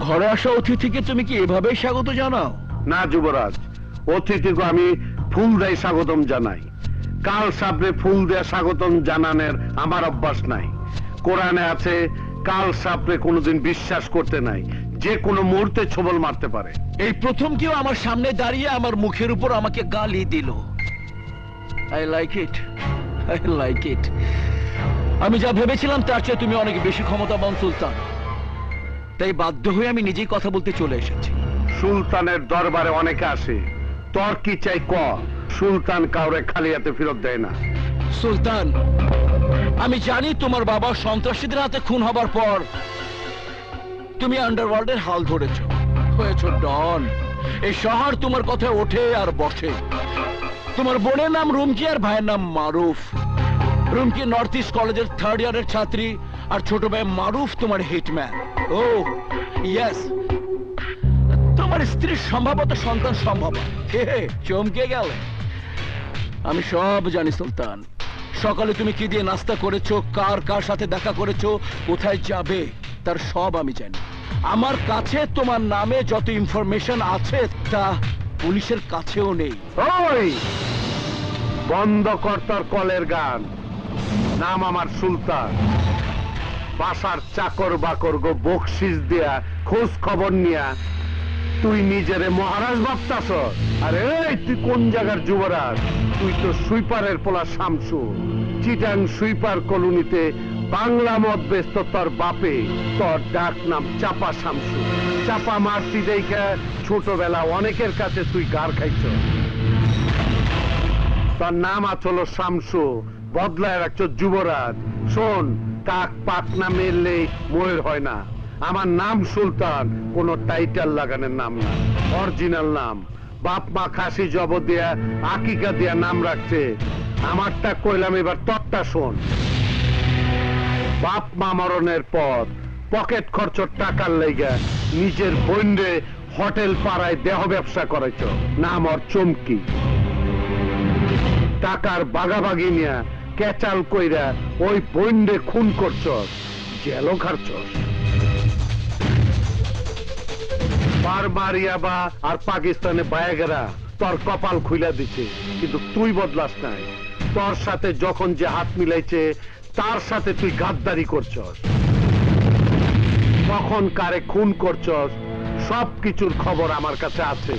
ঘরে আসা অতিথিকে তুমি কি এভাবেই স্বাগত জানাও? না যুবরাজ। অতিথিকে আমি ফুল দেয় স্বাগতম জানাই। কাল সাবরে ফুল দেয়া স্বাগতম জানানের আমার অভ্যাস নাই। কোরআনে আছে কাল সাবরে কোনোদিন বিশ্বাস করতে নাই। যে কোনো মুহূর্তে ছবল মারতে পারে। এই প্রথম কেউ আমার সামনে দাঁড়িয়ে আমার মুখের উপর আমাকে গালি দিল। I like it I like it আমি যা ভেবেছিলাম তার চেয়ে তুমি অনেক বেশি ক্ষমতাবান সুলতান। তাই বাধ্য হয়ে আমি নিজেই কথা বলতে চলে এসেছি। সুলতানের দরবারে অনেকে আসে। তোর কি চাই ক? সুলতান কাউরে খালি হাতে ফেরত দেয় না। সুলতান আমি জানি তোমার বাবা সন্ত্রাসীদের হাতে খুন হবার পর তুমি আন্ডারওয়ার্ল্ডের হাল ধরেছ। হয়েছ ডন। এই শহর তোমার কথায় ওঠে আর বসে। তোমার বোনের নাম রুমকি আর ভাইয়ের নাম মারুফ। রুমকি নর্থ ইস্ট কলেজের থার্ড ইয়ারের ছাত্রী আর ছোট ভাই মারুফ তোমার হিটম্যান তোমার স্ত্রীর সম্ভবত সন্তান সম্ভব। চমকে গেলে। আমি সব জানি, সুলতান। সকালে তুমি কি দিয়ে নাস্তা করেছ, কার কার সাথে দেখা করেছ, কোথায় যাবে, তার সব আমি জানি। আমার কাছে তোমার নামে যত ইনফরমেশন আছে, তা পুলিশের কাছেও নেই। ওই বন্ধ কর তোর কলের গান। নাম আমার সুলতান। বাসার চাকর বাকর গো বকশিস দিয়া, খোঁজ খবর নিয়া। তুই নিজেরে মহারাজ ভাবতাস আরে তুই কোন জায়গার যুবরাজ? তুই তো সুইপারের পোলা শামসু। চিটাং সুইপার কলোনিতে বাংলা মত ব্যস্ত তোর বাপে। তোর ডাক নাম চাপা শামসু। চাপা মারতি দেখে ছোটবেলা অনেকের কাছে তুই গার খাইছ। তার নাম আচল শামসু। বদলায় রাখছো যুবরাজ। শোন কাক পাক না মেললে ময়ূর হয় না। আমার নাম সুলতান, কোন টাইটেল লাগানোর নাম না। অরিজিনাল নাম। বাপ মা খাসি জব দিয়া, আকিকা দিয়া নাম রাখছে। আমারটা কইলাম এবার তরটা শোন। বাপ মা মরণের পর পকেট খরচ টাকার লেগে নিজের বন্ডে হোটেল পাড়ায় দেহ ব্যবসা করেছ নাম ওর চমকি। টাকার বাগাবাগি নিয়া কেচাল কইরা ওই বন্ডে খুন করছস, জেলও খারছস বারবারিয়া বা আর পাকিস্তানে বায়াগেরা তোর কপাল খুইলা দিছে, কিন্তু তুই বদলাস নাই। তোর সাথে যখন যে হাত মিলাইছে, তার সাথে তুই গাদ্দারি করছস। কখন কারে খুন করছস সব কিছুর খবর আমার কাছে আছে।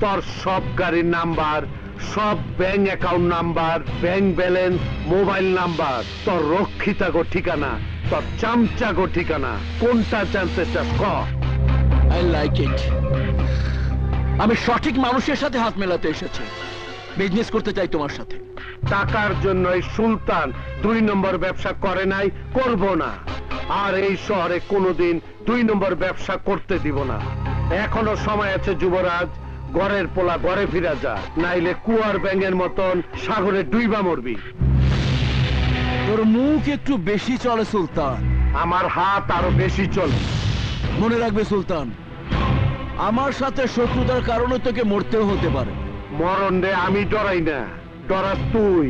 তোর সব গাড়ির নাম্বার সব bank account number bank balance mobile number তোর রক্ষিতা গো ঠিকানা তোর চামচা গো ঠিকানা কোনটা জানতে চাস ক আই লাইক ইট আমি সঠিক মানুষের সাথে হাত মেলাতে এসেছি। বিজনেস করতে চাই তোমার সাথে। টাকার জন্য এই সুলতান দুই নম্বর ব্যবসা করে নাই করব না। আর এই শহরে কোনোদিন দুই নম্বর ব্যবসা করতে দিব না। এখনও সময় আছে যুবরাজ। ঘরের পোলা ঘরে ফিরা যা নাইলে কুয়ার ব্যাঙের মতন সাগরে ডুইবা মরবি। তোর মুখ একটু বেশি চলে সুলতান। আমার হাত আরও বেশি চলে। মনে রাখবে সুলতান আমার সাথে শত্রুতার কারণে তোকে মরতেও হতে পারে। মরণ রে আমি ডরাই না। ডরাস তুই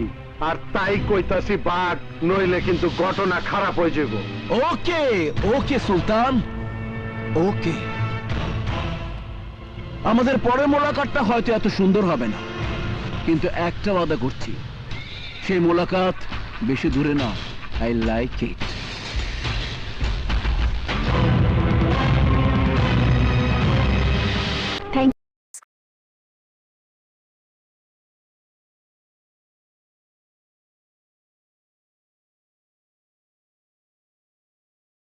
আর তাই কইতাছি বাঘ নইলে কিন্তু ঘটনা খারাপ হয়ে যাব ওকে ওকে সুলতান ওকে। আমাদের পরের মোলাকাতটা হয়তো এত সুন্দর হবে না। কিন্তু একটা ওয়াদা করছি, সেই মোলাকাত বেশি দূরে না আই লাইক ইট